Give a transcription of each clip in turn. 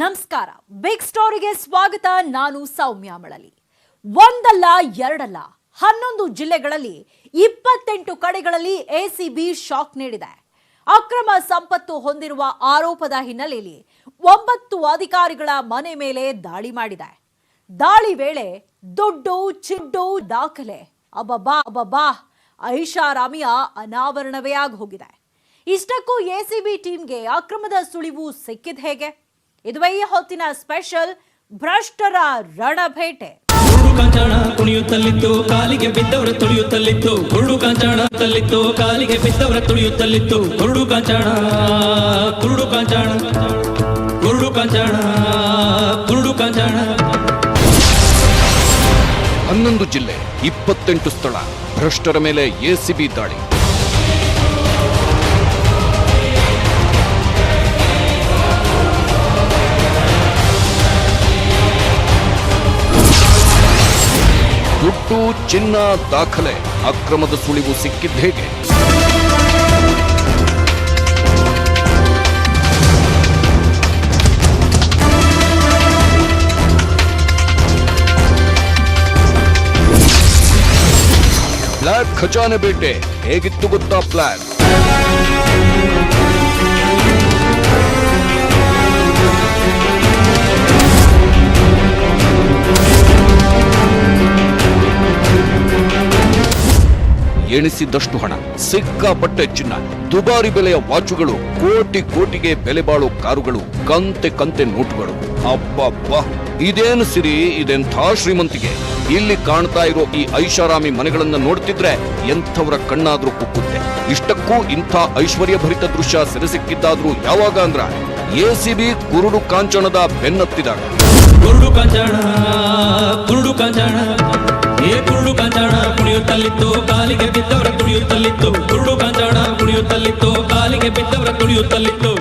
ನಮಸ್ಕಾರ. ಬಿಗ್ ಸ್ಟೋರಿಗೆ ಸ್ವಾಗತ. ನಾನು ಸೌಮ್ಯ ಮಳಲಿ. ಒಂದಲ್ಲ, ಎರಡಲ್ಲ, ಹನ್ನೊಂದು ಜಿಲ್ಲೆಗಳಲ್ಲಿ ಇಪ್ಪತ್ತೆಂಟು ಕಡೆಗಳಲ್ಲಿ ಎಸಿಬಿ ಶಾಕ್ ನೀಡಿದೆ. ಅಕ್ರಮ ಸಂಪತ್ತು ಹೊಂದಿರುವ ಆರೋಪದ ಹಿನ್ನೆಲೆಯಲ್ಲಿ ಒಂಬತ್ತು ಅಧಿಕಾರಿಗಳ ಮನೆ ಮೇಲೆ ದಾಳಿ ಮಾಡಿದೆ. ದಾಳಿ ವೇಳೆ ದುಡ್ಡು, ಚಿಡ್ಡು ದಾಖಲೆ. ಅಬಬಾ ಅಬಬಾ ಐಷಾರಾಮಿಯ ಅನಾವರಣವೇ ಆಗಿ ಹೋಗಿದೆ. ಇಷ್ಟಕ್ಕೂ ಎಸಿಬಿ ಟೀಮ್ಗೆ ಅಕ್ರಮದ ಸುಳಿವು ಸಿಕ್ಕಿದ ಹೇಗೆ? ಇದುವೇ ಈ ಹೊತ್ತಿನ ಸ್ಪೆಷಲ್ ಭ್ರಷ್ಟರ ರಣಭೇಟೆ. ಕಾಂಚಾಣ ಕುಣಿಯುತ್ತಲಿತ್ತು ಕಾಲಿಗೆ ಬಿದ್ದವರ ತುಳಿಯುತ್ತಲಿತ್ತು. ಕುರುಡು ಕಾಂಚಾಣ ತಲ್ಲಿತ್ತು ಕಾಲಿಗೆ ಬಿದ್ದವರ ತುಳಿಯುತ್ತಲಿತ್ತು. ಕುರುಡು ಕಾಂಚಾಣ ಕುರುಡು ಕಾಂಚಾಣ ಕುರುಡು ಕಾಂಚಾಣ ಕುರುಡು ಕಾಂಚಾಣ. ಹನ್ನೊಂದು ಜಿಲ್ಲೆ ಇಪ್ಪತ್ತೆಂಟು ಸ್ಥಳ. ಭ್ರಷ್ಟರ ಮೇಲೆ ಎಸಿಬಿ ದಾಳಿ. ದುಡ್ಡು ಚಿನ್ನ ದಾಖಲೆ. ಅಕ್ರಮದ ಸುಳಿವು ಸಿಕ್ಕಿದ್ದ ಹೇಗೆ? ಬ್ಲಾಕ್ ಖಜಾನೆ ಬೇಟೆ. ಹೇಗಿತ್ತು ಗೊತ್ತಾ ಪ್ಲಾನ್ ಎಣಿಸಿದಷ್ಟು ಹಣ. ಸಿಕ್ಕಾಪಟ್ಟೆ ಚಿನ್ನ. ದುಬಾರಿ ಬೆಲೆಯ ವಾಚುಗಳು, ಕೋಟಿ ಕೋಟಿಗೆ ಬೆಲೆ ಬಾಳೋ ಕಾರುಗಳು, ಕಂತೆ ಕಂತೆ ನೋಟುಗಳು. ಅಬ್ಬಬ್ಬಾ. ಇದೇನು ಸಿರಿ, ಇದೆಂಥ ಶ್ರೀಮಂತಿಗೆ. ಇಲ್ಲಿ ಕಾಣ್ತಾ ಇರೋ ಈ ಐಷಾರಾಮಿ ಮನೆಗಳನ್ನ ನೋಡ್ತಿದ್ರೆ ಎಂಥವರ ಕಣ್ಣಾದ್ರೂ ಕುಕ್ಕುತ್ತೆ. ಇಷ್ಟಕ್ಕೂ ಇಂಥ ಐಶ್ವರ್ಯ ಭರಿತ ದೃಶ್ಯ ಸೆರೆ ಸಿಕ್ಕಿದ್ದಾದ್ರೂ ಯಾವಾಗ ಅಂದ್ರ ಎಸಿಬಿ ಕುರುಡು ಕಾಂಚಣದ ಬೆನ್ನತ್ತಿದಾಗ. ಕುರುಡು ಕಾಂಚಣ, ಕುರುಡು ಕಾಂಚಾಣ. ಏ ಕುರುಡು ಕಾಂಜಾಣ ಕುಣಿಯುತ್ತಲಿತ್ತು, ಕಾಲಿಗೆ ಬಿದ್ದವರ ತುಳಿಯುತ್ತಲಿತ್ತು ಕುರುಡು ಕಾಂಜಾಣ ಕುಣಿಯುತ್ತಲಿತ್ತು, ಕಾಲಿಗೆ ಬಿದ್ದವರ ತುಳಿಯುತ್ತಲಿತ್ತು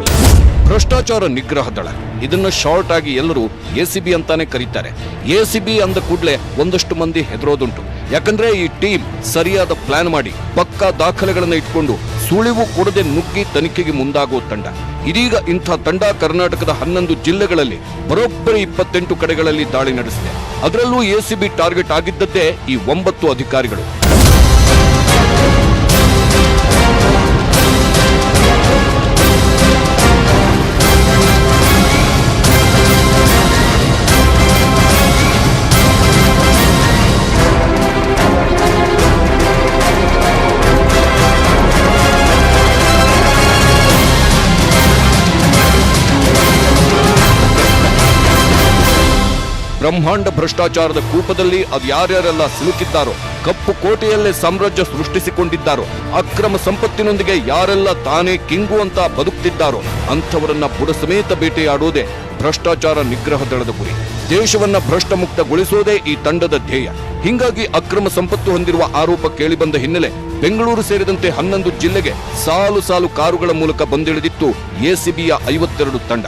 ಭ್ರಷ್ಟಾಚಾರ ನಿಗ್ರಹ ದಳ. ಇದನ್ನು ಶಾರ್ಟ್ ಆಗಿ ಎಲ್ಲರೂ ಎಸಿಬಿ ಅಂತಾನೆ ಕರೀತಾರೆ. ಎಸಿಬಿ ಅಂದ ಕೂಡಲೇ ಒಂದಷ್ಟು ಮಂದಿ ಹೆದರೋದುಂಟು. ಯಾಕಂದ್ರೆ ಈ ಟೀಮ್ ಸರಿಯಾದ ಪ್ಲಾನ್ ಮಾಡಿ ಪಕ್ಕಾ ದಾಖಲೆಗಳನ್ನು ಇಟ್ಕೊಂಡು ಸುಳಿವು ಕೊಡದೆ ನುಗ್ಗಿ ತನಿಖೆಗೆ ಮುಂದಾಗುವ ತಂಡ. ಇದೀಗ ಇಂಥ ತಂಡ ಕರ್ನಾಟಕದ ಹನ್ನೊಂದು ಜಿಲ್ಲೆಗಳಲ್ಲಿ ಬರೋಬ್ಬರಿ ಇಪ್ಪತ್ತೆಂಟು ಕಡೆಗಳಲ್ಲಿ ದಾಳಿ ನಡೆಸಿದೆ. ಅದರಲ್ಲೂ ಎಸಿಬಿ ಟಾರ್ಗೆಟ್ ಆಗಿದ್ದದ್ದೇ ಈ ಒಂಬತ್ತು ಅಧಿಕಾರಿಗಳು. ಬ್ರಹ್ಮಾಂಡ ಭ್ರಷ್ಟಾಚಾರದ ಕೂಪದಲ್ಲಿ ಅದು ಯಾರ್ಯಾರೆಲ್ಲ ಸಿಲುಕಿದ್ದಾರೋ, ಕಪ್ಪು ಕೋಟೆಯಲ್ಲೇ ಸಾಮ್ರಾಜ್ಯ ಸೃಷ್ಟಿಸಿಕೊಂಡಿದ್ದಾರೋ, ಅಕ್ರಮ ಸಂಪತ್ತಿನೊಂದಿಗೆ ಯಾರೆಲ್ಲ ತಾನೇ ಕಿಂಗು ಅಂತ ಬದುಕ್ತಿದ್ದಾರೋ, ಅಂಥವರನ್ನ ಬುಡಸಮೇತ ಬೇಟೆಯಾಡುವುದೇ ಭ್ರಷ್ಟಾಚಾರ ನಿಗ್ರಹ ದಳದ ಗುರಿ. ದೇಶವನ್ನ ಭ್ರಷ್ಟ ಮುಕ್ತಗೊಳಿಸುವುದೇ ಈ ತಂಡದ ಧ್ಯೇಯ. ಹಿಂಗಾಗಿ ಅಕ್ರಮ ಸಂಪತ್ತು ಹೊಂದಿರುವ ಆರೋಪ ಕೇಳಿಬಂದ ಹಿನ್ನೆಲೆ ಬೆಂಗಳೂರು ಸೇರಿದಂತೆ ಹನ್ನೊಂದು ಜಿಲ್ಲೆಗೆ ಸಾಲು ಸಾಲು ಕಾರುಗಳ ಮೂಲಕ ಬಂದಿಳಿದಿತ್ತು ಎಸಿಬಿಯ ಐವತ್ತೆರಡು ತಂಡ.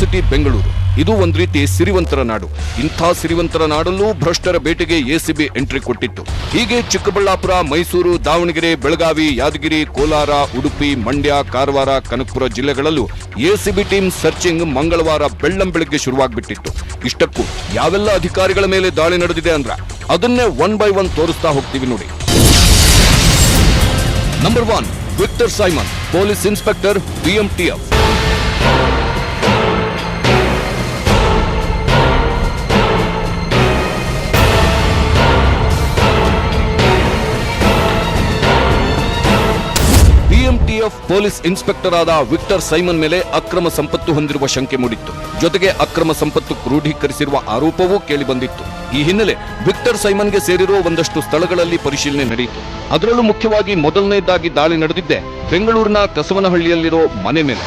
ಸಿಟಿ ಬೆಂಗಳೂರು ಇದು ಒಂದ್ ರೀತಿ ಸಿರಿವಂತರ ನಾಡು. ಇಂಥ ಸಿರಿವಂತರ ನಾಡಲ್ಲೂ ಭ್ರಷ್ಟರ ಬೇಟೆಗೆ ಎಸಿಬಿ ಎಂಟ್ರಿ ಕೊಟ್ಟಿತ್ತು. ಹೀಗೆ ಚಿಕ್ಕಬಳ್ಳಾಪುರ, ಮೈಸೂರು, ದಾವಣಗೆರೆ, ಬೆಳಗಾವಿ, ಯಾದಗಿರಿ, ಕೋಲಾರ, ಉಡುಪಿ, ಮಂಡ್ಯ, ಕಾರವಾರ, ಕನಕಪುರ ಜಿಲ್ಲೆಗಳಲ್ಲೂ ಎಸಿಬಿ ಟೀಮ್ ಸರ್ಚಿಂಗ್ ಮಂಗಳವಾರ ಬೆಳ್ಳಂಬೆಳಗ್ಗೆ ಶುರುವಾಗ್ಬಿಟ್ಟಿತ್ತು. ಇಷ್ಟಕ್ಕೂ ಯಾವೆಲ್ಲ ಅಧಿಕಾರಿಗಳ ಮೇಲೆ ದಾಳಿ ನಡೆದಿದೆ ಅಂದ್ರ ಅದನ್ನೇ ಒನ್ ಬೈ ಒನ್ ತೋರಿಸ್ತಾ ಹೋಗ್ತೀವಿ ನೋಡಿ. Number one Victor Simon police inspector BMTF BMTF police inspector ಆದ ವಿಕ್ಟರ್ ಸೈಮನ್ ಮೇಲೆ ಅಕ್ರಮ ಸಂಪತ್ತು ಹೊಂದಿರುವ ಶಂಕೆ ಮೂಡಿತ್ತು. ಜೊತೆಗೆ ಅಕ್ರಮ ಸಂಪತ್ತು ಕ್ರೋಢೀಕರಿಸಿರುವ ಆರೋಪವೂ ಕೇಳಿಬಂದಿತ್ತು. ಈ ಹಿನ್ನೆಲೆ ವಿಕ್ಟರ್ ಸೈಮನ್ಗೆ ಸೇರಿರುವ ಒಂದಷ್ಟು ಸ್ಥಳಗಳಲ್ಲಿ ಪರಿಶೀಲನೆ ನಡೆಯಿತು. ಅದರಲ್ಲೂ ಮುಖ್ಯವಾಗಿ ಮೊದಲನೆಯದಾಗಿ ದಾಳಿ ನಡೆದಿದ್ದೆ ಬೆಂಗಳೂರಿನ ಕಸವನಹಳ್ಳಿಯಲ್ಲಿರೋ ಮನೆ ಮೇಲೆ.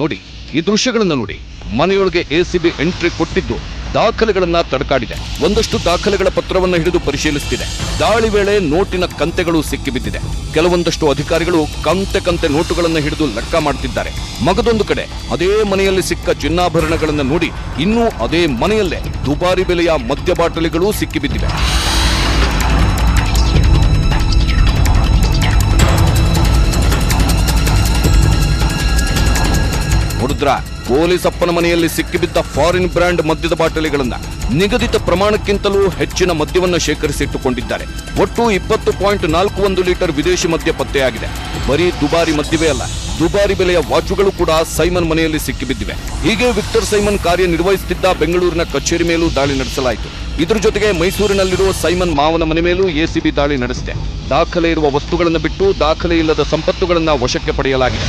ನೋಡಿ, ಈ ದೃಶ್ಯಗಳನ್ನು ನೋಡಿ. ಮನೆಯೊಳಗೆ ಎಸಿಬಿ ಎಂಟ್ರಿ ಕೊಟ್ಟಿದ್ದು ದಾಖಲೆಗಳನ್ನ ತಡಕಾಡಿದೆ. ಒಂದಷ್ಟು ದಾಖಲೆಗಳ ಪತ್ರವನ್ನ ಹಿಡಿದು ಪರಿಶೀಲಿಸುತ್ತಿದೆ ದಾಳಿ ವೇಳೆ ನೋಟಿನ ಕಂತೆಗಳು ಸಿಕ್ಕಿಬಿದ್ದಿದೆ. ಕೆಲವೊಂದಷ್ಟು ಅಧಿಕಾರಿಗಳು ಕಂತೆ ಕಂತೆ ನೋಟುಗಳನ್ನು ಹಿಡಿದು ಲೆಕ್ಕ ಮಾಡುತ್ತಿದ್ದಾರೆ ಮಗದೊಂದು ಕಡೆ ಅದೇ ಮನೆಯಲ್ಲಿ ಸಿಕ್ಕ ಚಿನ್ನಾಭರಣಗಳನ್ನು ನೋಡಿ ಇನ್ನೂ ಅದೇ ಮನೆಯಲ್ಲೇ ದುಬಾರಿ ಬೆಲೆಯ ಮದ್ಯ ಬಾಟಲಿಗಳು ಸಿಕ್ಕಿಬಿದ್ದಿವೆ. ಪೊಲೀಸ್ ಅಪ್ಪನ ಮನೆಯಲ್ಲಿ ಸಿಕ್ಕಿಬಿದ್ದ ಫಾರಿನ್ ಬ್ರ್ಯಾಂಡ್ ಮದ್ಯದ ಬಾಟಲಿಗಳನ್ನ ನಿಗದಿತ ಪ್ರಮಾಣಕ್ಕಿಂತಲೂ ಹೆಚ್ಚಿನ ಮದ್ಯವನ್ನು ಶೇಖರಿಸಿಟ್ಟುಕೊಂಡಿದ್ದಾರೆ. ಒಟ್ಟು ಇಪ್ಪತ್ತು ಪಾಯಿಂಟ್ ನಾಲ್ಕು ಒಂದು ಲೀಟರ್ ವಿದೇಶಿ ಮದ್ಯ ಪತ್ತೆಯಾಗಿದೆ. ಬರೀ ದುಬಾರಿ ಮದ್ಯವೇ ಅಲ್ಲ, ದುಬಾರಿ ಬೆಲೆಯ ವಾಚುಗಳು ಕೂಡ ಸೈಮನ್ ಮನೆಯಲ್ಲಿ ಸಿಕ್ಕಿಬಿದ್ದಿವೆ. ಹೀಗೆ ವಿಕ್ಟರ್ ಸೈಮನ್ ಕಾರ್ಯನಿರ್ವಹಿಸುತ್ತಿದ್ದ ಬೆಂಗಳೂರಿನ ಕಚೇರಿ ಮೇಲೂ ದಾಳಿ ನಡೆಸಲಾಯಿತು. ಇದರ ಜೊತೆಗೆ ಮೈಸೂರಿನಲ್ಲಿರುವ ಸೈಮನ್ ಮಾವನ ಮನೆ ಮೇಲೂ ಎಸಿಬಿ ದಾಳಿ ನಡೆಸಿದೆ. ದಾಖಲೆ ಇರುವ ವಸ್ತುಗಳನ್ನು ಬಿಟ್ಟು ದಾಖಲೆ ಇಲ್ಲದ ಸಂಪತ್ತುಗಳನ್ನು ವಶಕ್ಕೆ ಪಡೆಯಲಾಗಿದೆ.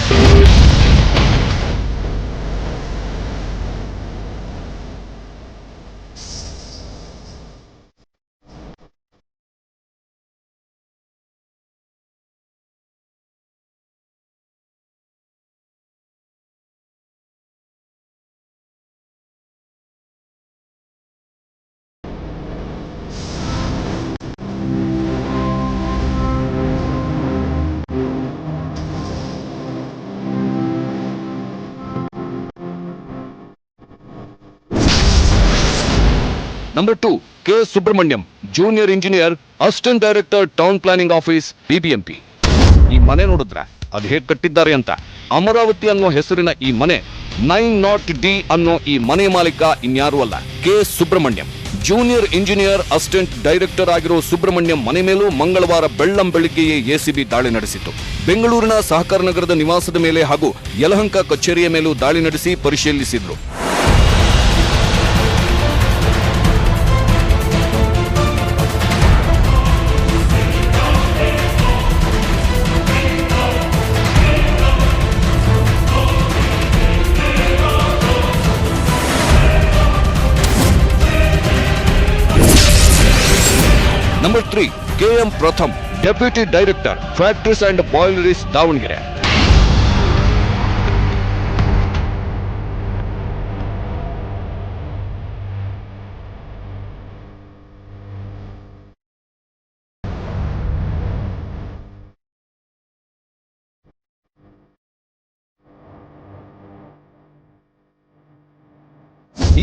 Number two K Subrahmanyam junior engineer assistant director town planning office BBMP ಈ ಮನೆ ನೋಡಿದ್ರ ಅದು ಹೇಗೆ ಕಟ್ಟಿದ್ದಾರೆ ಅಂತ. ಅಮರಾವತಿ ಅನ್ನೋ ಹೆಸರಿನ ಈ ಮನೆ ನೈನ್ ನಾಟ್ ಡಿ ಅನ್ನೋ ಈ ಮನೆ ಮಾಲೀಕ ಇನ್ಯಾರು ಅಲ್ಲ. K Subrahmanyam junior engineer assistant director ಆಗಿರೋ ಸುಬ್ರಹ್ಮಣ್ಯಂ ಮನೆ ಮೇಲೂ ಮಂಗಳವಾರ ಬೆಳ್ಳಂ ಬೆಳಿಗ್ಗೆಯೇ ಎಸಿಬಿ ದಾಳಿ ನಡೆಸಿತು ಬೆಂಗಳೂರಿನ ಸಹಕಾರ ನಗರದ ನಿವಾಸದ ಮೇಲೆ ಹಾಗೂ ಯಲಹಂಕ ಕಚೇರಿಯ ಮೇಲೂ ದಾಳಿ ನಡೆಸಿ ಪರಿಶೀಲಿಸಿದ್ರು. Number three KM Pratham deputy director factories and boilers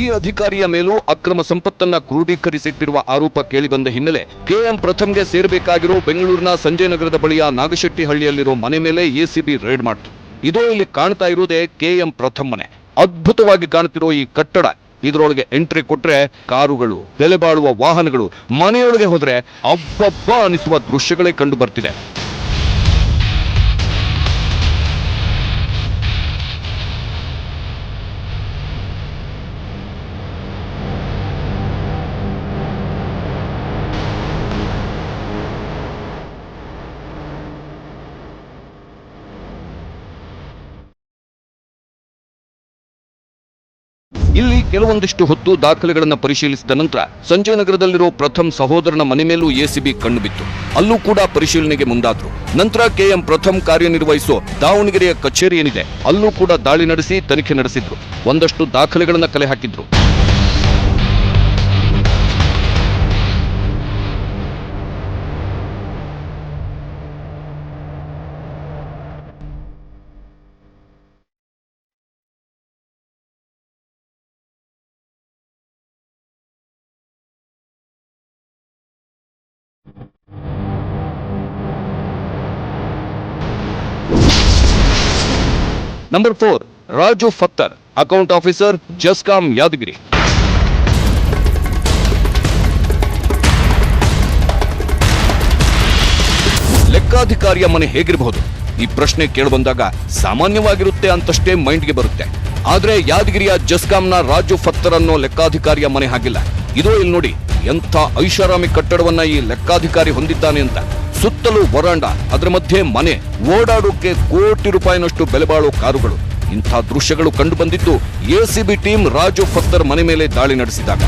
ಈ ಅಧಿಕಾರಿಯ ಮೇಲೂ ಅಕ್ರಮ ಸಂಪತ್ತನ್ನ ಕ್ರೋಢೀಕರಿಸಿಟ್ಟಿರುವ ಆರೋಪ ಕೇಳಿಬಂದ ಹಿನ್ನೆಲೆ ಕೆಎಂ ಪ್ರಥಮ್ಗೆ ಸೇರಬೇಕಾಗಿರೋ ಬೆಂಗಳೂರಿನ ಸಂಜಯ್ ನಗರದ ಬಳಿಯ ನಾಗಶೆಟ್ಟಿಹಳ್ಳಿಯಲ್ಲಿರೋ ಮನೆ ಮೇಲೆ ಎಸಿಬಿ ರೇಡ್ ಮಾಡಿತು ಇದೋ ಇಲ್ಲಿ ಕಾಣ್ತಾ ಇರುವುದೇ ಕೆಎಂ ಪ್ರಥಮ್ ಮನೆ. ಅದ್ಭುತವಾಗಿ ಕಾಣ್ತಿರೋ ಈ ಕಟ್ಟಡ. ಇದರೊಳಗೆ ಎಂಟ್ರಿ ಕೊಟ್ರೆ ಕಾರುಗಳು ಬೆಲೆ ಬಾಳುವ ವಾಹನಗಳು, ಮನೆಯೊಳಗೆ ಹೋದ್ರೆ ಅಬ್ಬಬ್ಬ ಅನಿಸುವ ದೃಶ್ಯಗಳೇ ಕಂಡು ಬರ್ತಿದೆ. ಇಲ್ಲಿ ಕೆಲವೊಂದಿಷ್ಟು ಹೊತ್ತು ದಾಖಲೆಗಳನ್ನು ಪರಿಶೀಲಿಸಿದ ನಂತರ ಸಂಜಯ್ ನಗರದಲ್ಲಿರೋ ಪ್ರಥಮ್ ಸಹೋದರನ ಮನೆ ಮೇಲೂ ಎಸಿಬಿ ಕಣ್ಣು ಬಿತ್ತು. ಅಲ್ಲೂ ಕೂಡ ಪರಿಶೀಲನೆಗೆ ಮುಂದಾದ್ರು. ನಂತರ ಕೆಎಂ ಪ್ರಥಮ್ ಕಾರ್ಯನಿರ್ವಹಿಸೋ ದಾವಣಗೆರೆಯ ಕಚೇರಿ ಏನಿದೆ, ಅಲ್ಲೂ ಕೂಡ ದಾಳಿ ನಡೆಸಿ ತನಿಖೆ ನಡೆಸಿದ್ರು. ಒಂದಷ್ಟು ದಾಖಲೆಗಳನ್ನ ಕಲೆ ಹಾಕಿದ್ರು. Number four Raju Pattar account officer GESCOM Yadgiri ಲೆಕ್ಕಾಧಿಕಾರಿಯ ಮನೆ ಹೇಗಿರಬಹುದು? ಈ ಪ್ರಶ್ನೆ ಕೇಳಿಬಂದಾಗ ಸಾಮಾನ್ಯವಾಗಿರುತ್ತೆ ಅಂತಷ್ಟೇ ಮೈಂಡ್ಗೆ ಬರುತ್ತೆ. ಆದ್ರೆ ಯಾದಗಿರಿಯ ಜಸ್ಕಾಂನ ರಾಜು ಫತ್ತರ್ ಅನ್ನೋ ಲೆಕ್ಕಾಧಿಕಾರಿಯ ಮನೆ ಹಾಗಿಲ್ಲ. ಇದೋ ಇಲ್ಲಿ ನೋಡಿ ಎಂಥ ಐಷಾರಾಮಿ ಕಟ್ಟಡವನ್ನ ಈ ಲೆಕ್ಕಾಧಿಕಾರಿ ಹೊಂದಿದ್ದಾನೆ ಅಂತ. ಸುತ್ತಲೂ ವರಾಂಡ, ಅದರ ಮಧ್ಯೆ ಮನೆ, ಓಡಾಡೋಕೆ ಕೋಟಿ ರೂಪಾಯಿನಷ್ಟು ಬೆಲೆ ಬಾಳೋ ಕಾರುಗಳು. ಇಂಥ ದೃಶ್ಯಗಳು ಕಂಡು ಬಂದಿದ್ದು ಎಸಿಬಿ ಟೀಮ್ ರಾಜು ಫತ್ತರ್ ಮನೆ ಮೇಲೆ ದಾಳಿ ನಡೆಸಿದಾಗ.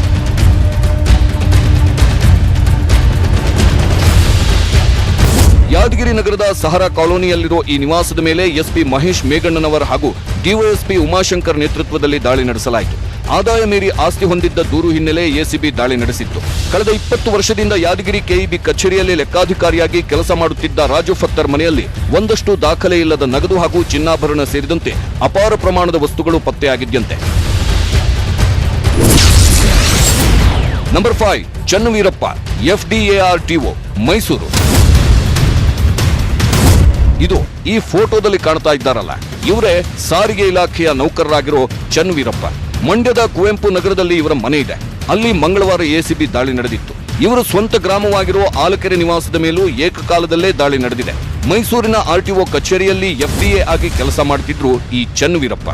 ಯಾದಗಿರಿ ನಗರದ ಸಹರಾ ಕಾಲೋನಿಯಲ್ಲಿರುವ ಈ ನಿವಾಸದ ಮೇಲೆ ಎಸ್ಪಿ ಮಹೇಶ್ ಮೇಘಣ್ಣನವರ್ ಹಾಗೂ ಡಿವೈಎಸ್ಪಿ ಉಮಾಶಂಕರ್ ನೇತೃತ್ವದಲ್ಲಿ ದಾಳಿ ನಡೆಸಲಾಯಿತು. ಆದಾಯ ಮೀರಿ ಆಸ್ತಿ ಹೊಂದಿದ್ದ ದೂರು ಹಿನ್ನೆಲೆ ಎಸಿಬಿ ದಾಳಿ ನಡೆಸಿತ್ತು. ಕಳೆದ ಇಪ್ಪತ್ತು ವರ್ಷದಿಂದ ಯಾದಗಿರಿ ಕೆಇಬಿ ಕಚೇರಿಯಲ್ಲಿ ಲೆಕ್ಕಾಧಿಕಾರಿಯಾಗಿ ಕೆಲಸ ಮಾಡುತ್ತಿದ್ದ ರಾಜು ಫತ್ತರ್ ಮನೆಯಲ್ಲಿ ಒಂದಷ್ಟು ದಾಖಲೆ ಇಲ್ಲದ ನಗದು ಹಾಗೂ ಚಿನ್ನಾಭರಣ ಸೇರಿದಂತೆ ಅಪಾರ ಪ್ರಮಾಣದ ವಸ್ತುಗಳು ಪತ್ತೆಯಾಗಿದ್ದಂತೆ number five, Channaveerappa FDA RTO Mysuru. ಇದು ಈ ಫೋಟೋದಲ್ಲಿ ಕಾಣ್ತಾ ಇದ್ದಾರಲ್ಲ, ಇವರೇ ಸಾರಿಗೆ ಇಲಾಖೆಯ ನೌಕರರಾಗಿರೋ ಚನ್ನವೀರಪ್ಪ. ಮಂಡ್ಯದ ಕುವೆಂಪು ನಗರದಲ್ಲಿ ಇವರ ಮನೆ ಇದೆ. ಅಲ್ಲಿ ಮಂಗಳವಾರ ಎಸಿಬಿ ದಾಳಿ ನಡೆದಿತ್ತು. ಇವರು ಸ್ವಂತ ಗ್ರಾಮವಾಗಿರೋ ಆಲಕೆರೆ ನಿವಾಸದ ಮೇಲೂ ಏಕಕಾಲದಲ್ಲೇ ದಾಳಿ ನಡೆದಿದೆ. ಮೈಸೂರಿನ ಆರ್ಟಿಒ ಕಚೇರಿಯಲ್ಲಿ ಎಫ್ಡಿಎ ಆಗಿ ಕೆಲಸ ಮಾಡ್ತಿದ್ರು ಈ ಚನ್ನವೀರಪ್ಪ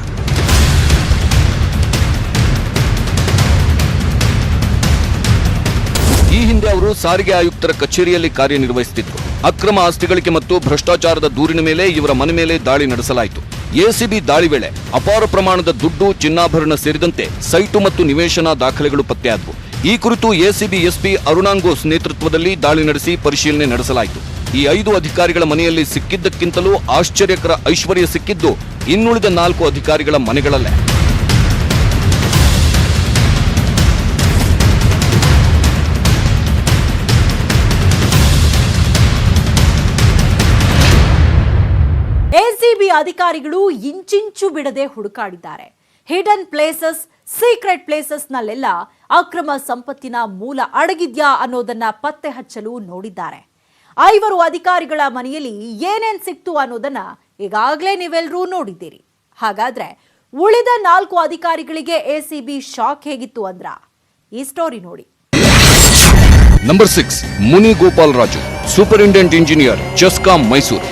ಈ ಹಿಂದೆ ಅವರು ಸಾರಿಗೆ ಆಯುಕ್ತರ ಕಚೇರಿಯಲ್ಲಿ ಕಾರ್ಯನಿರ್ವಹಿಸುತ್ತಿದ್ದರು ಅಕ್ರಮ ಆಸ್ತಿಗಳಿಗೆ ಮತ್ತು ಭ್ರಷ್ಟಾಚಾರದ ದೂರಿನ ಮೇಲೆ ಇವರ ಮನೆ ಮೇಲೆ ದಾಳಿ ನಡೆಸಲಾಯಿತು. ಎಸಿಬಿ ದಾಳಿ ವೇಳೆ ಅಪಾರ ಪ್ರಮಾಣದ ದುಡ್ಡು, ಚಿನ್ನಾಭರಣ ಸೇರಿದಂತೆ ಸೈಟು ಮತ್ತು ನಿವೇಶನ ದಾಖಲೆಗಳು ಪತ್ತೆಯಾದವು. ಈ ಕುರಿತು ಎಸಿಬಿ, ಎಸ್ಪಿ ಅರುಣಾಂಗೋಸ್ ನೇತೃತ್ವದಲ್ಲಿ ದಾಳಿ ನಡೆಸಿ ಪರಿಶೀಲನೆ ನಡೆಸಲಾಯಿತು. ಈ ಐದು ಅಧಿಕಾರಿಗಳ ಮನೆಯಲ್ಲಿ ಸಿಕ್ಕಿದ್ದಕ್ಕಿಂತಲೂ ಆಶ್ಚರ್ಯಕರ ಐಶ್ವರ್ಯ ಸಿಕ್ಕಿದ್ದು ಇನ್ನುಳಿದ ನಾಲ್ಕು ಅಧಿಕಾರಿಗಳ ಮನೆಗಳಲ್ಲೇ. ಅಧಿಕಾರಿಗಳು ಇಂಚಿಂಚು ಬಿಡದೆ ಹುಡುಕಾಡಿದ್ದಾರೆ. ಹಿಡನ್ ಪ್ಲೇಸಸ್, ಸೀಕ್ರೆಟ್ ಪ್ಲೇಸಸ್ ನಲ್ಲೆಲ್ಲ ಅಕ್ರಮ ಸಂಪತ್ತಿನ ಮೂಲ ಅಡಗಿದ್ಯಾ ಅನ್ನೋದನ್ನ ಪತ್ತೆ ಹಚ್ಚಲು ನೋಡಿದ್ದಾರೆ. ಐವರು ಅಧಿಕಾರಿಗಳ ಮನೆಯಲ್ಲಿ ಏನೇನ್ ಸಿಕ್ತು ಅನ್ನೋದನ್ನ ಈಗಾಗಲೇ ನೀವೆಲ್ಲರೂ ನೋಡಿದ್ದೀರಿ. ಹಾಗಾದ್ರೆ ಉಳಿದ ನಾಲ್ಕು ಅಧಿಕಾರಿಗಳಿಗೆ ಎಸಿಬಿ ಶಾಕ್ ಹೇಗಿತ್ತು ಅಂದ್ರ, ಈ ಸ್ಟೋರಿ ನೋಡಿ. Number six Muni Gopal Raju superintendent engineer GESCOM Mysuru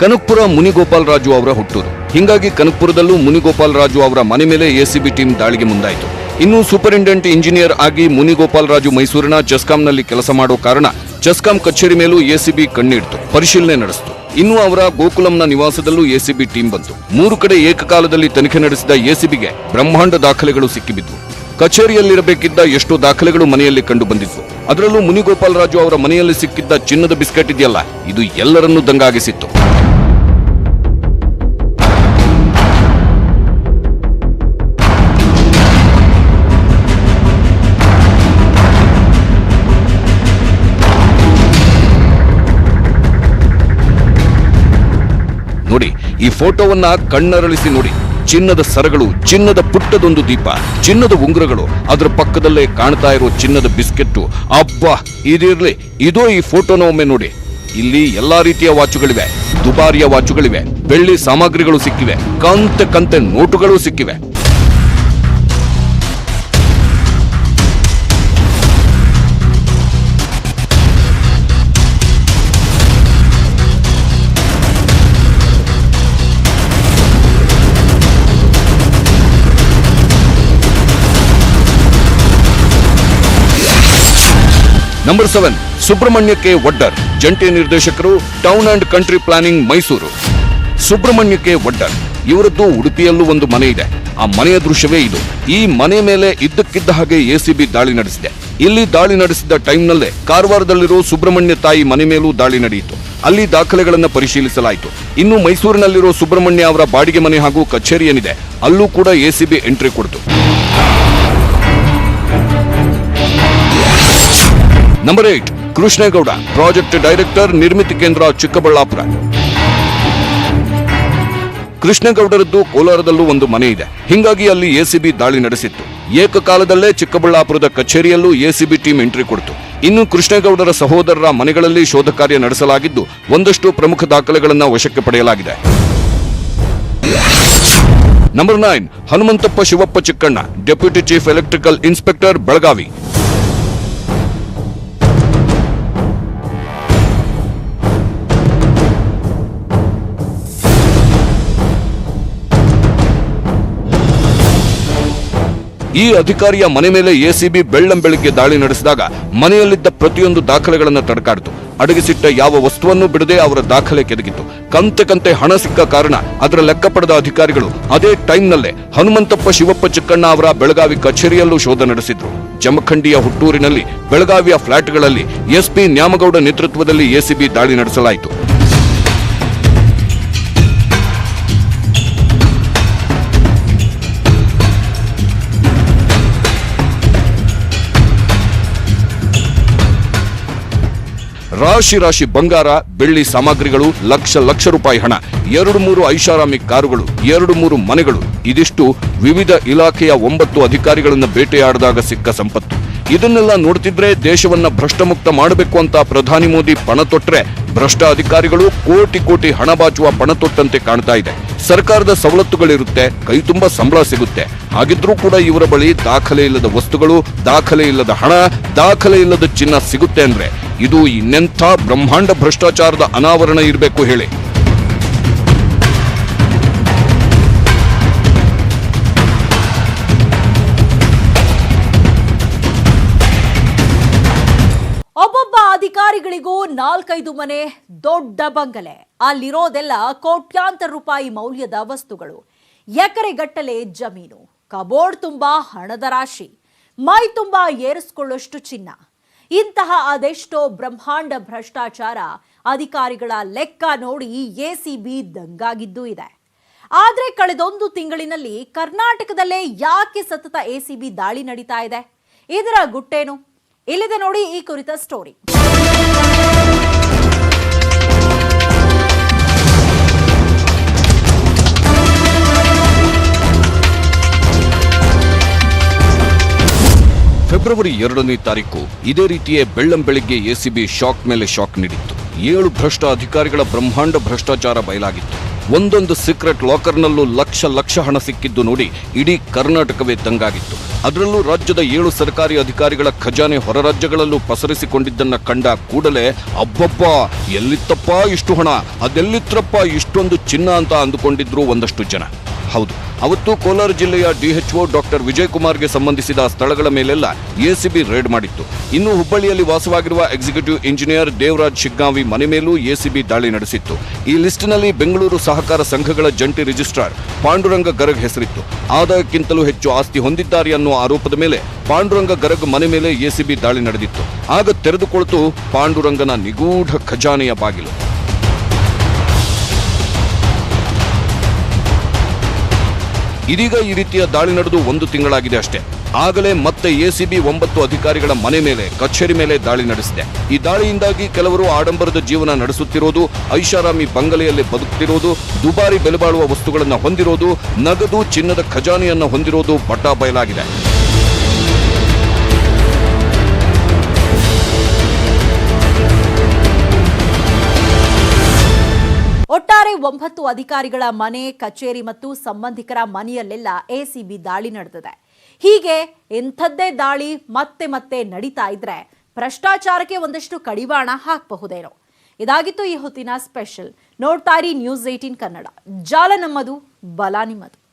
Kanakapura Munigopal Raju ಅವರ ಹುಟ್ಟೂರು. ಹಿಂಗಾಗಿ ಕನಕ್ಪುರದಲ್ಲೂ ಮುನಿಗೋಪಾಲ್ ರಾಜು ಅವರ ಮನೆ ಮೇಲೆ ಎಸಿಬಿ ಟೀಮ್ ದಾಳಿಗೆ ಮುಂದಾಯಿತು. ಇನ್ನು ಸೂಪರಿಂಟೆಂಡೆಂಟ್ ಇಂಜಿನಿಯರ್ ಆಗಿ ಮುನಿಗೋಪಾಲ್ ರಾಜು ಮೈಸೂರಿನ ಜಸ್ಕಾಂನಲ್ಲಿ ಕೆಲಸ ಮಾಡೋ ಕಾರಣ ಜಸ್ಕಾಂ ಕಚೇರಿ ಮೇಲೂ ಎಸಿಬಿ ಕಣ್ಣಿಡ್ತು, ಪರಿಶೀಲನೆ ನಡೆಸಿತು. ಇನ್ನು ಅವರ ಗೋಕುಲಂನ ನಿವಾಸದಲ್ಲೂ ಎಸಿಬಿ ಟೀಮ್ ಬಂತು. ಮೂರು ಕಡೆ ಏಕಕಾಲದಲ್ಲಿ ತನಿಖೆ ನಡೆಸಿದ ಎಸಿಬಿಗೆ ಬ್ರಹ್ಮಾಂಡ ದಾಖಲೆಗಳು ಸಿಕ್ಕಿಬಿದ್ವು. ಕಚೇರಿಯಲ್ಲಿರಬೇಕಿದ್ದ ಎಷ್ಟೋ ದಾಖಲೆಗಳು ಮನೆಯಲ್ಲಿ ಕಂಡು ಬಂದಿದ್ವು ಅದರಲ್ಲೂ ಮುನಿಗೋಪಾಲ್ ರಾಜು ಅವರ ಮನೆಯಲ್ಲಿ ಸಿಕ್ಕಿದ್ದ ಚಿನ್ನದ ಬಿಸ್ಕೆಟ್ ಇದೆಯಲ್ಲ, ಇದು ಎಲ್ಲರನ್ನೂ ದಂಗಾಗಿಸಿತ್ತು. ನೋಡಿ. ಈ ಫೋಟೋವನ್ನ ಕಣ್ಣರಳಿಸಿ ನೋಡಿ. ಚಿನ್ನದ ಸರಗಳು, ಚಿನ್ನದ ಪುಟ್ಟದೊಂದು ದೀಪ, ಚಿನ್ನದ ಉಂಗುರಗಳು. ಅದರ ಪಕ್ಕದಲ್ಲೇ ಕಾಣ್ತಾ ಇರೋ ಚಿನ್ನದ ಬಿಸ್ಕೆಟ್ಟು. ಅಬ್ಬಾ, ಇದಿರ್ಲಿ, ಇದೋ ಈ ಫೋಟೋನ ಒಮ್ಮೆ ನೋಡಿ. ಇಲ್ಲಿ ಎಲ್ಲಾ ರೀತಿಯ ವಾಚುಗಳಿವೆ. ದುಬಾರಿಯ ವಾಚುಗಳಿವೆ. ಬೆಳ್ಳಿ ಸಾಮಗ್ರಿಗಳು ಸಿಕ್ಕಿವೆ. ಕಂತೆ ಕಂತೆ ನೋಟುಗಳು ಸಿಕ್ಕಿವೆ. Number seven Subrahmanya K Vaddar ಜಂಟಿ ನಿರ್ದೇಶಕರು town and country planning Mysuru Subrahmanya K Vaddar ಇವರದ್ದು ಉಡುಪಿಯಲ್ಲೂ ಒಂದು ಮನೆ ಇದೆ. ಆ ಮನೆಯ ದೃಶ್ಯವೇ ಇದು. ಈ ಮನೆ ಮೇಲೆ ಇದ್ದಕ್ಕಿದ್ದ ಹಾಗೆ ಎಸಿಬಿ ದಾಳಿ ನಡೆಸಿದೆ. ಇಲ್ಲಿ ದಾಳಿ ನಡೆಸಿದ ಟೈಮ್ನಲ್ಲೇ ಕಾರವಾರದಲ್ಲಿರೋ ಸುಬ್ರಹ್ಮಣ್ಯ ತಾಯಿ ಮನೆ ಮೇಲೂ ದಾಳಿ ನಡೆಯಿತು. ಅಲ್ಲಿ ದಾಖಲೆಗಳನ್ನು ಪರಿಶೀಲಿಸಲಾಯಿತು. ಇನ್ನು ಮೈಸೂರಿನಲ್ಲಿರೋ ಸುಬ್ರಹ್ಮಣ್ಯ ಅವರ ಬಾಡಿಗೆ ಮನೆ ಹಾಗೂ ಕಚೇರಿ ಏನಿದೆ, ಅಲ್ಲೂ ಕೂಡ ಎಸಿಬಿ ಎಂಟ್ರಿ ಕೊಡ್ತು. Number eight Krishnegowda project director Nirmiti Kendra Chikkaballapura ಕೃಷ್ಣೇಗೌಡರದ್ದು ಕೋಲಾರದಲ್ಲೂ ಒಂದು ಮನೆ ಇದೆ. ಹಿಂಗಾಗಿ ಅಲ್ಲಿ ಎಸಿಬಿ ದಾಳಿ ನಡೆಸಿತ್ತು. ಏಕಕಾಲದಲ್ಲೇ ಚಿಕ್ಕಬಳ್ಳಾಪುರದ ಕಚೇರಿಯಲ್ಲೂ ಎಸಿಬಿ ಟೀಮ್ ಎಂಟ್ರಿ ಕೊಡ್ತು. ಇನ್ನು ಕೃಷ್ಣೇಗೌಡರ ಸಹೋದರರ ಮನೆಗಳಲ್ಲಿ ಶೋಧ ಕಾರ್ಯ ನಡೆಸಲಾಗಿದ್ದು, ಒಂದಷ್ಟು ಪ್ರಮುಖ ದಾಖಲೆಗಳನ್ನು ವಶಕ್ಕೆ ಪಡೆಯಲಾಗಿದೆ. Number nine Hanumanthappa Shivappa Chikkanna deputy chief electrical inspector Belagavi ಈ ಅಧಿಕಾರಿಯ ಮನೆ ಮೇಲೆ ಎಸಿಬಿ ಬೆಳ್ಳಂ ಬೆಳಿಗ್ಗೆ ದಾಳಿ ನಡೆಸಿದಾಗ ಮನೆಯಲ್ಲಿದ್ದ ಪ್ರತಿಯೊಂದು ದಾಖಲೆಗಳನ್ನು ತಡಕಾಡಿತು. ಅಡಗಿಸಿಟ್ಟ ಯಾವ ವಸ್ತುವನ್ನು ಬಿಡದೆ ಅವರ ದಾಖಲೆ ಕೆದಗಿತ್ತು. ಕಂತೆ ಕಂತೆ ಹಣ ಸಿಕ್ಕ ಕಾರಣ ಅದರ ಲೆಕ್ಕ ಪಡೆದ ಅಧಿಕಾರಿಗಳು ಅದೇ ಟೈಮ್ನಲ್ಲೇ ಹನುಮಂತಪ್ಪ ಶಿವಪ್ಪ ಚಿಕ್ಕಣ್ಣ ಅವರ ಬೆಳಗಾವಿ ಕಚೇರಿಯಲ್ಲೂ ಶೋಧ ನಡೆಸಿದ್ರು. ಜಮಖಂಡಿಯ ಹುಟ್ಟೂರಿನಲ್ಲಿ ಬೆಳಗಾವಿಯ ಫ್ಲಾಟ್ಗಳಲ್ಲಿ ಎಸ್ಪಿ ನ್ಯಾಮಗೌಡ ನೇತೃತ್ವದಲ್ಲಿ ಎಸಿಬಿ ದಾಳಿ ನಡೆಸಲಾಯಿತು. ರಾಶಿ ರಾಶಿ ಬಂಗಾರ, ಬೆಳ್ಳಿ ಸಾಮಗ್ರಿಗಳು, ಲಕ್ಷ ಲಕ್ಷ ರೂಪಾಯಿ ಹಣ, ಎರಡು ಮೂರು ಐಷಾರಾಮಿ ಕಾರುಗಳು, ಎರಡು ಮೂರು ಮನೆಗಳು, ಇದಿಷ್ಟು ವಿವಿಧ ಇಲಾಖೆಯ ಒಂಬತ್ತು ಅಧಿಕಾರಿಗಳನ್ನು ಬೇಟೆಯಾಡಿದಾಗ ಸಿಕ್ಕ ಸಂಪತ್ತು. ಇದನ್ನೆಲ್ಲ ನೋಡ್ತಿದ್ರೆ ದೇಶವನ್ನ ಭ್ರಷ್ಟಮುಕ್ತ ಮಾಡಬೇಕು ಅಂತ ಪ್ರಧಾನಿ ಮೋದಿ ಪಣ ತೊಟ್ಟರೆ ಭ್ರಷ್ಟ ಅಧಿಕಾರಿಗಳು ಕೋಟಿ ಕೋಟಿ ಹಣ ಬಾಚುವ ಪಣ ತೊಟ್ಟಂತೆ ಕಾಣ್ತಾ ಇದೆ. ಸರ್ಕಾರದ ಸವಲತ್ತುಗಳಿರುತ್ತೆ, ಕೈ ತುಂಬಾ ಸಂಬಳ ಸಿಗುತ್ತೆ. ಹಾಗಿದ್ರೂ ಕೂಡ ಇವರ ಬಳಿ ದಾಖಲೆ ಇಲ್ಲದ ವಸ್ತುಗಳು, ದಾಖಲೆ ಇಲ್ಲದ ಹಣ, ದಾಖಲೆ ಇಲ್ಲದ ಚಿನ್ನ ಸಿಗುತ್ತೆ ಅಂದ್ರೆ ಇದು ಇನ್ನೆಂಥ ಬ್ರಹ್ಮಾಂಡ ಭ್ರಷ್ಟಾಚಾರದ ಅನಾವರಣ ಇರಬೇಕು ಹೇಳಿ. ಒಬ್ಬೊಬ್ಬ ಅಧಿಕಾರಿಗಳಿಗೂ ನಾಲ್ಕೈದು ಮನೆ, ದೊಡ್ಡ ಬಂಗಲೆ. ಅಲ್ಲಿರೋದೆಲ್ಲ ಕೋಟ್ಯಾಂತರ ರೂಪಾಯಿ ಮೌಲ್ಯದ ವಸ್ತುಗಳು. ಎಕರೆಗಟ್ಟಲೆ ಜಮೀನು. ಕಬೋರ್ಡ್ ತುಂಬಾ ಹಣದ ರಾಶಿ, ಮೈ ತುಂಬಾ ಏರಿಸ್ಕೊಳ್ಳೋಷ್ಟು ಚಿನ್ನ. ಇಂತಹ ಅದೆಷ್ಟೋ ಬ್ರಹ್ಮಾಂಡ ಭ್ರಷ್ಟಾಚಾರ ಅಧಿಕಾರಿಗಳ ಲೆಕ್ಕ ನೋಡಿ ಎಸಿಬಿ ದಂಗಾಗಿದ್ದೂ ಇದೆ. ಆದ್ರೆ ಕಳೆದೊಂದು ತಿಂಗಳಿನಲ್ಲಿ ಕರ್ನಾಟಕದಲ್ಲೇ ಯಾಕೆ ಸತತ ಎಸಿಬಿ ದಾಳಿ ನಡೀತಾ ಇದೆ? ಇದರ ಗುಟ್ಟೇನು? ಇಲ್ಲಿದೆ ನೋಡಿ ಈ ಕುರಿತ ಸ್ಟೋರಿ ಫೆಬ್ರವರಿ ಎರಡನೇ ತಾರೀಕು ಇದೇ ರೀತಿಯೇ ಬೆಳ್ಳಂ ಬೆಳಿಗ್ಗೆ ಎಸಿಬಿ ಶಾಕ್ ಮೇಲೆ ಶಾಕ್ ನೀಡಿತ್ತು. ಏಳು ಭ್ರಷ್ಟ ಅಧಿಕಾರಿಗಳ ಬ್ರಹ್ಮಾಂಡ ಭ್ರಷ್ಟಾಚಾರ ಬಯಲಾಗಿತ್ತು. ಒಂದೊಂದು ಸೀಕ್ರೆಟ್ ಲಾಕರ್ನಲ್ಲೂ ಲಕ್ಷ ಲಕ್ಷ ಹಣ ಸಿಕ್ಕಿದ್ದು ನೋಡಿ ಇಡೀ ಕರ್ನಾಟಕವೇ ದಂಗಾಗಿತ್ತು. ಅದರಲ್ಲೂ ರಾಜ್ಯದ ಏಳು ಸರ್ಕಾರಿ ಅಧಿಕಾರಿಗಳ ಖಜಾನೆ ಹೊರ ರಾಜ್ಯಗಳಲ್ಲೂ ಪಸರಿಸಿಕೊಂಡಿದ್ದನ್ನ ಕಂಡ ಕೂಡಲೇ, ಅಬ್ಬಬ್ಬ, ಎಲ್ಲಿತ್ತಪ್ಪ ಇಷ್ಟು ಹಣ, ಅದೆಲ್ಲಿತ್ರಪ್ಪ ಇಷ್ಟೊಂದು ಚಿನ್ನ ಅಂತ ಅಂದುಕೊಂಡಿದ್ರು ಒಂದಷ್ಟು ಜನ. ಹೌದು ಅವತ್ತು ಕೋಲಾರ ಜಿಲ್ಲೆಯ ಡಿಎಚ್ಒ ಡಾಕ್ಟರ್ ವಿಜಯ್ ಕುಮಾರ್ಗೆ ಸಂಬಂಧಿಸಿದ ಸ್ಥಳಗಳ ಮೇಲೆಲ್ಲ ಎಸಿಬಿ ರೇಡ್ ಮಾಡಿತ್ತು. ಇನ್ನು ಹುಬ್ಬಳ್ಳಿಯಲ್ಲಿ ವಾಸವಾಗಿರುವ ಎಕ್ಸಿಕ್ಯೂಟಿವ್ ಇಂಜಿನಿಯರ್ ದೇವರಾಜ್ ಶಿಗ್ಗಾಂವಿ ಮನೆ ಮೇಲೂ ಎಸಿಬಿ ದಾಳಿ ನಡೆಸಿತ್ತು. ಈ ಲಿಸ್ಟ್ನಲ್ಲಿ ಬೆಂಗಳೂರು ಸಹಕಾರ ಸಂಘಗಳ ಜಂಟಿ ರಿಜಿಸ್ಟ್ರಾರ್ ಪಾಂಡುರಂಗ ಗರಗ್ ಹೆಸರಿತ್ತು. ಆದಾಯಕ್ಕಿಂತಲೂ ಹೆಚ್ಚು ಆಸ್ತಿ ಹೊಂದಿದ್ದಾರೆ ಅನ್ನುವ ಆರೋಪದ ಮೇಲೆ ಪಾಂಡುರಂಗ ಗರಗ್ ಮನೆ ಮೇಲೆ ಎಸಿಬಿ ದಾಳಿ ನಡೆದಿತ್ತು. ಆಗ ತೆರೆದುಕೊಳ್ತು ಪಾಂಡುರಂಗನ ನಿಗೂಢ ಖಜಾನೆಯ ಬಾಗಿಲು. ಇದೀಗ ಈ ರೀತಿಯ ದಾಳಿ ನಡೆದು ಒಂದು ತಿಂಗಳಾಗಿದೆ ಅಷ್ಟೇ. ಆಗಲೇ ಮತ್ತೆ ಎಸಿಬಿ ಒಂಬತ್ತು ಅಧಿಕಾರಿಗಳ ಮನೆ ಮೇಲೆ, ಕಚೇರಿ ಮೇಲೆ ದಾಳಿ ನಡೆಸಿದೆ. ಈ ದಾಳಿಯಿಂದಾಗಿ ಕೆಲವರು ಆಡಂಬರದ ಜೀವನ ನಡೆಸುತ್ತಿರೋದು, ಐಷಾರಾಮಿ ಬಂಗಲೆಯಲ್ಲಿ ಬದುಕುತ್ತಿರುವುದು ದುಬಾರಿ ಬೆಲೆಬಾಳುವ ವಸ್ತುಗಳನ್ನು ಹೊಂದಿರೋದು, ನಗದು ಚಿನ್ನದ ಖಜಾನೆಯನ್ನು ಹೊಂದಿರೋದು ಬಟ್ಟಾ ಬಯಲಾಗಿದೆ ಒಟ್ಟಾರೆ ಒಂಬತ್ತು ಅಧಿಕಾರಿಗಳ ಮನೆ, ಕಚೇರಿ ಮತ್ತು ಸಂಬಂಧಿಕರ ಮನೆಯಲ್ಲೆಲ್ಲ ಎಸಿಬಿ ದಾಳಿ ನಡೆದಿದೆ. ಹೀಗೆ ಎಂಥದ್ದೇ ದಾಳಿ ಮತ್ತೆ ಮತ್ತೆ ನಡೀತಾ ಇದ್ರೆ ಭ್ರಷ್ಟಾಚಾರಕ್ಕೆ ಒಂದಷ್ಟು ಕಡಿವಾಣ ಹಾಕಬಹುದೇನೋ. ಇದಾಗಿತ್ತು ಈ ಹೊತ್ತಿನ ಸ್ಪೆಷಲ್. ನೋಡ್ತಾ ಇರಿ ನ್ಯೂಸ್ ಏಟೀನ್ ಕನ್ನಡ. ಜಾಲ ನಮ್ಮದು, ಬಲ ನಿಮ್ಮದು.